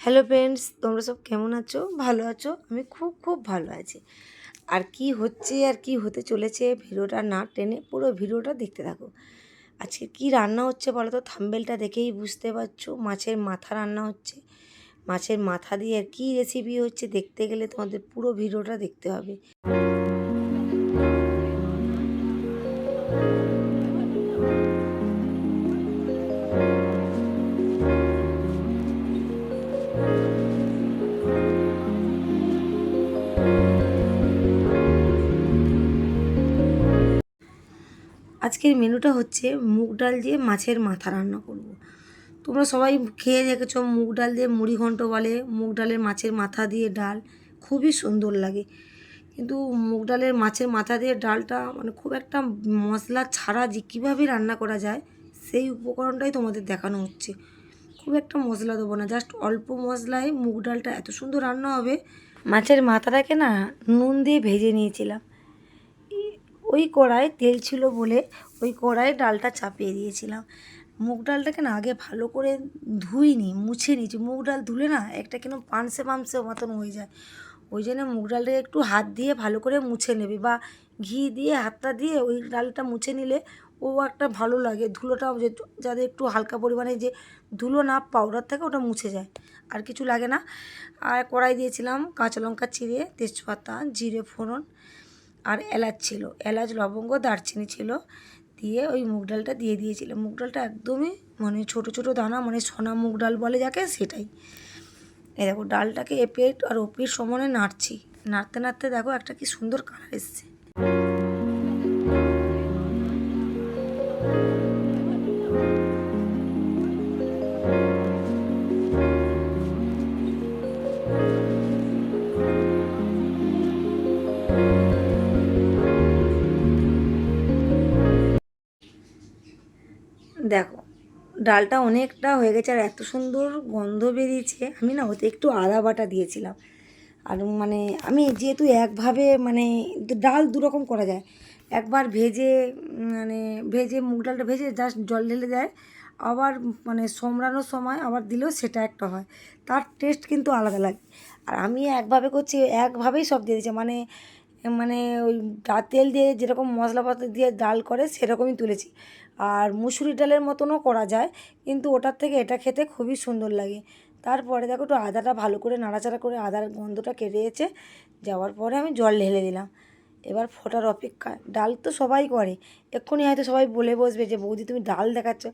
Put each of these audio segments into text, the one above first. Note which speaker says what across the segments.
Speaker 1: Hello friends, তোমরা সব কেমন আছো? ভালো আছো? আমি খুব খুব ভালো আছি। আর কি হচ্ছে, আর কি হতে চলেছে ভিডিওটা না টেনে পুরো ভিডিওটা দেখতে থাকো। আজকে কি রান্না হচ্ছে বলো তো? থাম্বেলটা দেখেই বুঝতে পারছ। মাছের মাথা রান্না হচ্ছে। মাছের মাথা দিয়ে আর কী রেসিপি হচ্ছে দেখতে গেলে তোমাদের পুরো ভিডিওটা দেখতে হবে। আজকের মেনুটা হচ্ছে মুগ ডাল দিয়ে মাছের মাথা রান্না করব। তোমরা সবাই খেয়ে দেখেছ মুগ ডাল দিয়ে মুড়ি ঘন্ট বলে, মুগ ডালের মাছের মাথা দিয়ে ডাল, খুবই সুন্দর লাগে। কিন্তু মুগ ডালের মাছের মাথা দিয়ে ডালটা মানে খুব একটা মশলা ছাড়া যে কীভাবে রান্না করা যায়, সেই উপকরণটাই তোমাদের দেখানো হচ্ছে। খুব একটা মশলা দেবো না, জাস্ট অল্প মশলায় মুগ ডালটা এত সুন্দর রান্না হবে। মাছের মাথাটাকে না নুন দিয়ে ভেজে নিয়েছিলাম। ওই কড়ায় তেল ছিল বলে ওই কড়ায় ডালটা চাপিয়ে দিয়েছিলাম। মুগ ডালটাকে না আগে ভালো করে ধুইনি, মুছে নিয়েছি। মুগ ডাল ধুলে না একটা কেন পানসে পানসে মতন হয়ে যায়। ওই জন্য মুগ ডালটাকে একটু হাত দিয়ে ভালো করে মুছে নেবে বা ঘি দিয়ে, হাতটা দিয়ে ওই ডালটা মুছে নিলে ও একটা ভালো লাগে। ধুলোটাও যে যাদের একটু হালকা পরিমাণে যে ধুলো না পাউডার থাকে ওটা মুছে যায়। আর কিছু লাগে না। আর কড়াই দিয়েছিলাম কাঁচা লঙ্কা চিড়ে, তেজপাতা, জিরে, ফোড়ন। আর এলাচ ছিল। এলাচ, লবঙ্গ, দারচিনি ছিল। দিয়ে ওই মুগ ডালটা দিয়ে দিয়েছিলাম। মুগ ডালটা একদমই মানে ছোট ছোট দানা মানে সোনা মুগ ডাল বলে যাকে, সেটাই। এই দেখো, ডালটাকে এপেট আর ওপির সমানে নাড়ছি। নাড়তে নাড়তে দেখো একটা কি সুন্দর কালার এসছে। দেখো, ডালটা অনেকটা হয়ে গেছে আর এত সুন্দর গন্ধ বেরিয়েছে। আমি না ওতে একটু আদা বাটা দিয়েছিলাম। আর মানে আমি যেহেতু একভাবে মানে ডাল দুরকম করা যায়, একবার ভেজে মানে ভেজে মুগ ডালটা ভেজে জাস্ট জল ঢেলে দেয়, আবার মানে সোমরানোর সময় আবার দিলেও সেটা একটা হয়। তার টেস্ট কিন্তু আলাদা লাগে। আর আমি একভাবে করছি, একভাবেই সব দিয়ে দিচ্ছি মানে মানে ওই তেল দিয়ে যেরকম মশলাপাতি দিয়ে ডাল করে সেরকমই তুলেছি। আর মুসুরি ডালের মতনও করা যায়, কিন্তু ওটার থেকে এটা খেতে খুবই সুন্দর লাগে। তারপরে দেখো একটু আদাটা ভালো করে নাড়াচাড়া করে আদার গন্ধটা কেটে গেছে, যাওয়ার পরে আমি জল ঢেলে দিলাম। এবার ফোটার অপেক্ষা, ডাল তো সবাই করে, এক্ষুনি হয়তো সবাই বলে বসবে যে, বৌদি তুমি ডাল দেখাচ্ছ।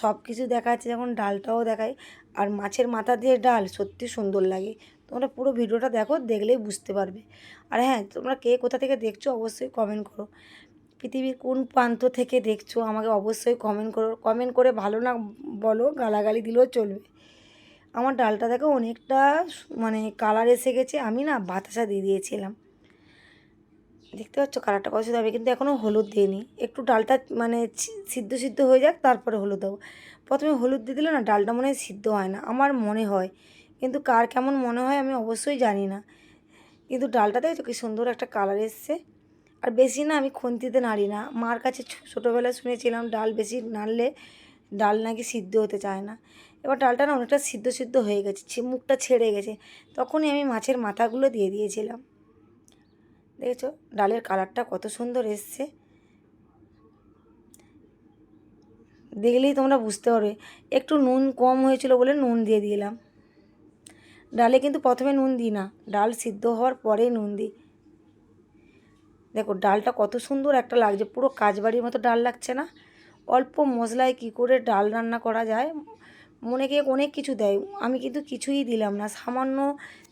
Speaker 1: সব কিছু দেখাচ্ছে যখন ডালটাও দেখায়, আর মাছের মাথা দিয়ে ডাল সত্যি সুন্দর লাগে। তোমরা পুরো ভিডিওটা দেখো, দেখলেই বুঝতে পারবে। আর হ্যাঁ তোমরা কে কোথা থেকে দেখছ অবশ্যই কমেন্ট করো। পৃথিবীর কোন প্রান্ত থেকে দেখছ, আমাকে অবশ্যই কমেন্ট করো কমেন্ট করে ভালো না বলো, গালাগালি দিলেও চলবে। আমার ডালটা দেখো অনেকটা মানে কালার এসে গেছে, আমি না বাতাসা দিয়ে দিয়েছিলাম। দেখতে পাচ্ছ কালারটা কত হবে কিন্তু এখনও হলুদ দিইনি। একটু ডালটা মানে সিদ্ধ সিদ্ধ হয়ে যাক, তারপরে হলুদ দেবো। প্রথমে হলুদ দিয়ে দিলে না ডালটা মনে হয় সিদ্ধ হয় না, আমার মনে হয়। কিন্তু কার কেমন মনে হয় আমি অবশ্যই জানি না। কিন্তু ডালটাতে তো কি সুন্দর একটা কালার এসছে। আর বেশি না আমি খুন্তিতে নাড়ি না। মার কাছে ছোটোবেলায় শুনেছিলাম, ডাল বেশি নাড়লে ডাল নাকি সিদ্ধ হতে চায় না। এবার ডালটা না অনেকটা সিদ্ধ সিদ্ধ হয়ে গেছে মুখটা ছেড়ে গেছে। তখনই আমি মাছের মাথাগুলো দিয়ে দিয়েছিলাম। দেখেছ? ডালের কালারটা কত সুন্দর এসছে। দেখলেই তোমরা বুঝতে পারবে। একটু নুন কম হয়েছিল বলে নুন দিয়ে দিলাম। ডালে কিন্তু প্রথমে নুন দিই না। ডাল সিদ্ধ হওয়ার পরেই নুন দিই। দেখো ডালটা কত সুন্দর একটা লাগছে, পুরো কাজবাড়ির মতো ডাল লাগছে না? অল্প মশলায় কি করে ডাল রান্না করা যায়? মনে কে অনেক কিছু দেয়, আমি কিন্তু কিছুই দিলাম না। সামান্য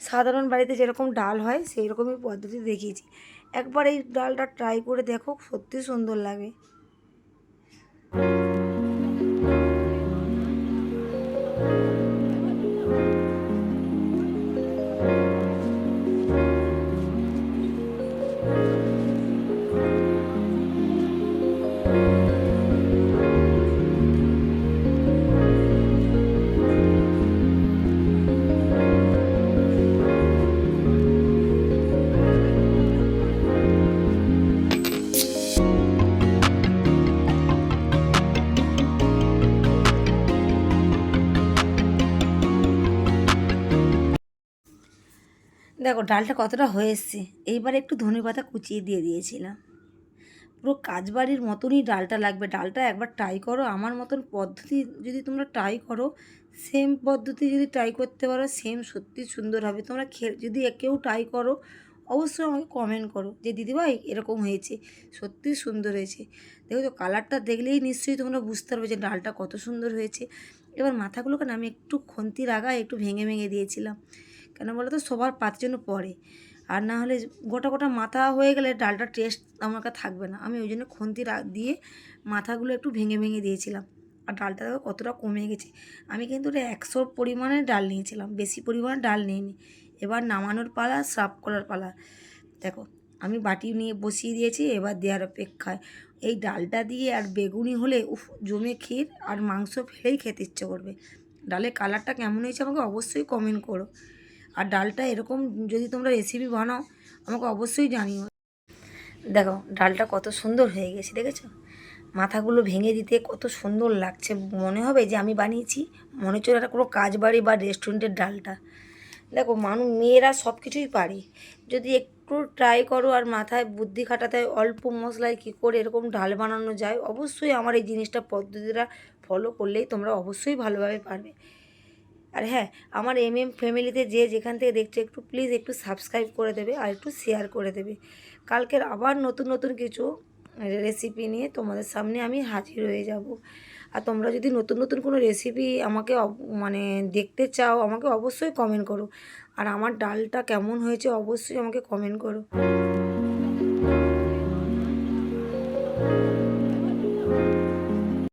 Speaker 1: সাধারণ বাড়িতে যেরকম ডাল হয় সেই রকমই পদ্ধতি দেখিয়েছি। একবার এই ডালটা ট্রাই করে দেখো সত্যি সুন্দর লাগে। দেখো, ডালটা কতটা হয়ে এসছে। এইবার একটু ধনে পাতা কুচিয়ে দিয়ে দিয়েছিলাম। পুরো কাজবাড়ির মতনই ডালটা লাগবে। ডালটা একবার ট্রাই করো। আমার মতন পদ্ধতি যদি তোমরা ট্রাই করো সেম পদ্ধতি যদি ট্রাই করতে পারো সেম সত্যি সুন্দর হবে। তোমরা খে যদি কেউ ট্রাই করো, অবশ্যই আমাকে কমেন্ট করো যে দিদিভাই এরকম হয়েছে। সত্যি সুন্দর হয়েছে। দেখো তো কালারটা দেখলেই নিশ্চয়ই তোমরা বুঝতে পারবে যে, ডালটা কত সুন্দর হয়েছে। এবার মাথাগুলোকে না, আমি একটু খন্তির আগায় একটু ভেঙে ভেঙে দিয়েছিলাম। কেন বলো তো? সবার পাতের জন্য পড়ে। আর না হলে গোটা গোটা মাথা হয়ে গেলে ডালটা টেস্ট আমার কাছে থাকবে না। আমি ওই জন্য খন্তি দিয়ে মাথাগুলো একটু ভেঙে ভেঙে দিয়েছিলাম। আর ডালটা কতটা কমে গেছে। আমি কিন্তু ওটা একশোর পরিমাণে ডাল নিয়েছিলাম। বেশি পরিমাণে ডাল নিইনি। এবার নামানোর পালা সাফ করার পালা। দেখো, আমি বাটি নিয়ে বসিয়ে দিয়েছি, এবার দেওয়ার অপেক্ষায়। এই ডালটা দিয়ে আর বেগুনি হলে, উফ, জমে ক্ষীর আর মাংস ফেলেই খেতে ইচ্ছে করবে। ডালের কালারটা কেমন হয়েছে আমাকে অবশ্যই কমেন্ট করো। আর ডালটা এরকম যদি তোমরা রেসিপি বানাও, আমাকে অবশ্যই জানিও। দেখো, ডালটা কত সুন্দর হয়ে গেছে, দেখেছ? মাথাগুলো ভেঙে দিতে কত সুন্দর লাগছে। মনে হবে যে আমি বানিয়েছি, মনে হচ্ছে একটা কোনো কাজ বাড়ি বা রেস্টুরেন্টের ডালটা। দেখো মানুষ মেয়েরা সব কিছুই পারে। যদি একটু ট্রাই করো আর মাথায় বুদ্ধি খাটাতে অল্প মশলায় কী করে এরকম ডাল বানানো যায়, অবশ্যই আমার এই জিনিসটা পদ্ধতিটা ফলো করলেই তোমরা অবশ্যই ভালোভাবে পারবে। আর হ্যাঁ আমার এম এম ফ্যামিলিতে যে যেখান থেকে দেখছ, একটু প্লিজ একটু সাবস্ক্রাইব করে দেবে আর একটু শেয়ার করে দেবে। কালকের আবার নতুন নতুন কিছু রেসিপি নিয়ে তোমাদের সামনে আমি হাজির হয়ে যাব। আর তোমরা যদি নতুন নতুন কোনো রেসিপি আমাকে মানে দেখতে চাও, আমাকে অবশ্যই কমেন্ট করো। আর আমার ডালটা কেমন হয়েছে অবশ্যই আমাকে কমেন্ট করো।